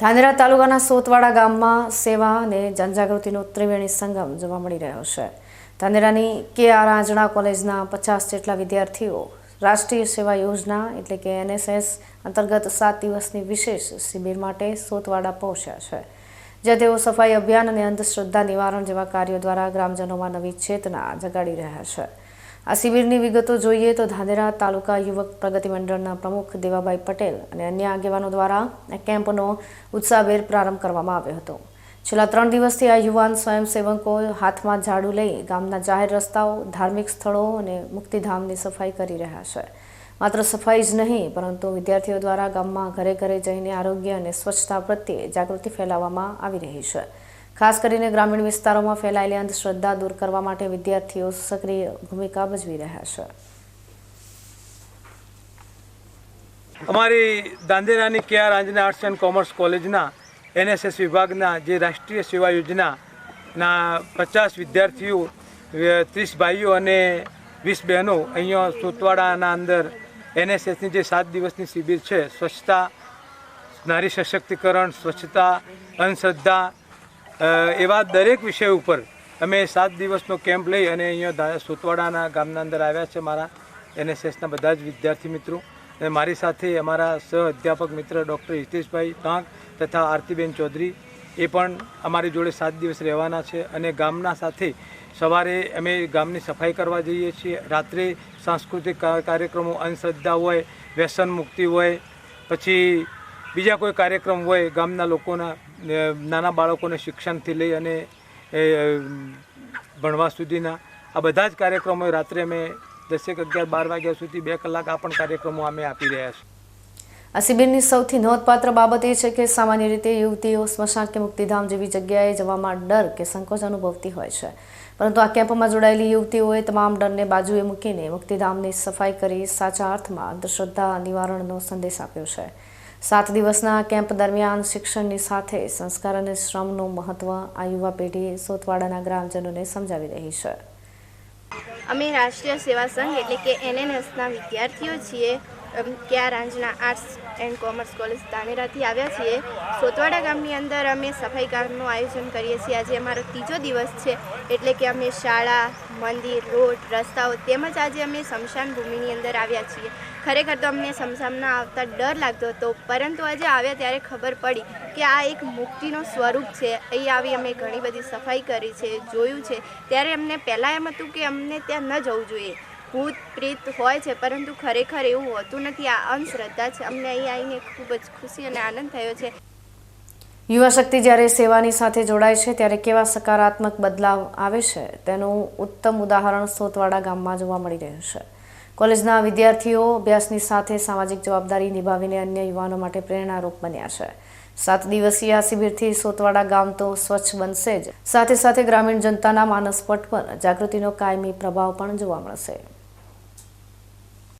ધાનેરા તાલુકાના સોતવાડા ગામમાં સેવા અને જનજાગૃતિનો ત્રિવેણી સંગમ જોવા મળી રહ્યો છે. ધાનેરાની કે આર આંજણા કોલેજના પચાસ જેટલા વિદ્યાર્થીઓ રાષ્ટ્રીય સેવા યોજના એટલે કે એનએસએસ અંતર્ગત સાત દિવસની વિશેષ શિબિર માટે સોતવાડા પહોંચ્યા છે. જ્યાં તેઓ સફાઈ અભિયાન અને અંધશ્રદ્ધા નિવારણ જેવા કાર્યો દ્વારા ગ્રામજનોમાં નવી ચેતના જગાડી રહ્યા છે. આ શિબિરની વિગતો જોઈએ તો ધાનેરા તાલુકા યુવક પ્રગતિ મંડળના પ્રમુખ દેવાભાઈ પટેલ અને અન્ય આગેવાનો દ્વારા કેમ્પનો ઉત્સાહભેર પ્રારંભ કરવામાં આવ્યો હતો. છેલ્લા ત્રણ દિવસથી આ યુવાન સ્વયંસેવકો હાથમાં ઝાડુ લઈ ગામના જાહેર રસ્તાઓ, ધાર્મિક સ્થળો અને મુક્તિધામની સફાઈ કરી રહ્યા છે. માત્ર સફાઈ જ નહીં, પરંતુ વિદ્યાર્થીઓ દ્વારા ગામમાં ઘરે ઘરે જઈને આરોગ્ય અને સ્વચ્છતા પ્રત્યે જાગૃતિ ફેલાવવામાં આવી રહી છે. ખાસ કરીને ગ્રામીણ વિસ્તારોમાં ફેલાયેલી અંધશ્રદ્ધા દૂર કરવા માટે વિદ્યાર્થીઓ સક્રિય ભૂમિકા ભજવી રહ્યા છે. અમારી દાંદેરાની K R Anjana arts and commerce કોલેજના એનએસએસ વિભાગના જે રાષ્ટ્રીય સેવા યોજનાના પચાસ વિદ્યાર્થીઓ ત્રીસ ભાઈઓ અને વીસ બહેનો અહીંયા સોતવાડાના અંદર એનએસએસની જે સાત દિવસની શિબિર છે, સ્વચ્છતા, નારી સશક્તિકરણ, સ્વચ્છતા, અંધશ્રદ્ધા એવા દરેક વિષય ઉપર અમે સાત દિવસનો કેમ્પ લઈ અને અહીંયા સુતવાડાના ગામના અંદર આવ્યા છે મારા એનએસએસના બધા જ વિદ્યાર્થી મિત્રો. અને મારી સાથે અમારા સહ અધ્યાપક મિત્ર ડૉક્ટર હિતેશભાઈ ટાંક તથા આરતીબેન ચૌધરી એ પણ અમારી જોડે સાત દિવસ રહેવાના છે અને ગામના સાથે સવારે અમે ગામની સફાઈ કરવા જઈએ છીએ. રાત્રે સાંસ્કૃતિક કાર્યક્રમો, અંધશ્રદ્ધા હોય, વ્યસન મુક્તિ હોય, પછી બીજા કોઈ કાર્યક્રમ હોય ગામના લોકોના નાના બાળકોને શિક્ષણથી લઈ અને ભણવા સુધીના આ બધા જ કાર્યક્રમો રાત્રે અમે દસેક અગિયાર બાર વાગ્યા સુધી બે કલાક આ પણ કાર્યક્રમો અમે આપી રહ્યા છીએ. આ શિબિરની સૌથી નોંધપાત્ર બાબત એ છે કે સામાન્ય રીતે યુવતીઓ સ્મશાન કે મુક્તિધામ જેવી જગ્યાએ જવામાં ડર કે સંકોચ અનુભવતી હોય છે. પરંતુ આ કેમ્પમાં જોડાયેલી યુવતીઓએ તમામ ડરને બાજુએ મૂકીને મુક્તિધામની સફાઈ કરી સાચા અર્થમાં અંધશ્રદ્ધા, નિવારણનો સંદેશ આપ્યો છે. સાત દિવસના કેમ્પ દરમિયાન શિક્ષણની સાથે સંસ્કાર અને શ્રમનું મહત્વ આ યુવા પેઢી સોતવાડાના ગ્રામજનોને સમજાવી રહી છે. અમે રાષ્ટ્રીય સેવા સંઘ એટલે કે એનએનએસના વિદ્યાર્થીઓ છીએ. ક્યાં Ranjana arts and commerce college ધાનેરાથી આવ્યા છીએ. સોતવાડા ગામની અંદર અમે સફાઈ કામનું આયોજન કરીએ છીએ. આજે અમારો ત્રીજો દિવસ છે, એટલે કે અમે શાળા, મંદિર, રોડ, રસ્તાઓ તેમજ આજે અમે શમશાન ભૂમિની અંદર આવ્યા છીએ. ખરેખર તો અમને સ્મશાનમાં આવતા ડર લાગતો હતો, પરંતુ આજે આવ્યા ત્યારે ખબર પડી કે આ એક મુક્તિનો સ્વરૂપ છે. અહીં આવી અમે ઘણી બધી સફાઈ કરી છે, જોયું છે. ત્યારે અમને પહેલાં એમ હતું કે અમને ત્યાં ન જવું જોઈએ. ભૂત પ્રીત હોય છે, પરંતુ ખરેખર એવું હોતું નથી. આ અંધશ્રદ્ધા છે. અમને અહીં આવીને ખૂબ જ ખુશી અને આનંદ થયો છે. યુવા શક્તિ જ્યારે સેવાની સાથે જોડાય છે, ત્યારે કેવા સકારાત્મક બદલાવ આવે છે? તેનું ઉત્તમ ઉદાહરણ સોતવાડા ગામમાં જોવા મળી રહ્યું છે. કોલેજના વિદ્યાર્થીઓ અભ્યાસની સાથે સામાજિક જવાબદારી નિભાવીને અન્ય યુવાનો માટે પ્રેરણારૂપ બન્યા છે. સાત દિવસીય આ શિબિરથી સોતવાડા ગામ તો સ્વચ્છ બનશે જ. સાથે સાથે ગ્રામીણ જનતાના માનસ પટ પર જાગૃતિનો કાયમી પ્રભાવ પણ જોવા મળશે.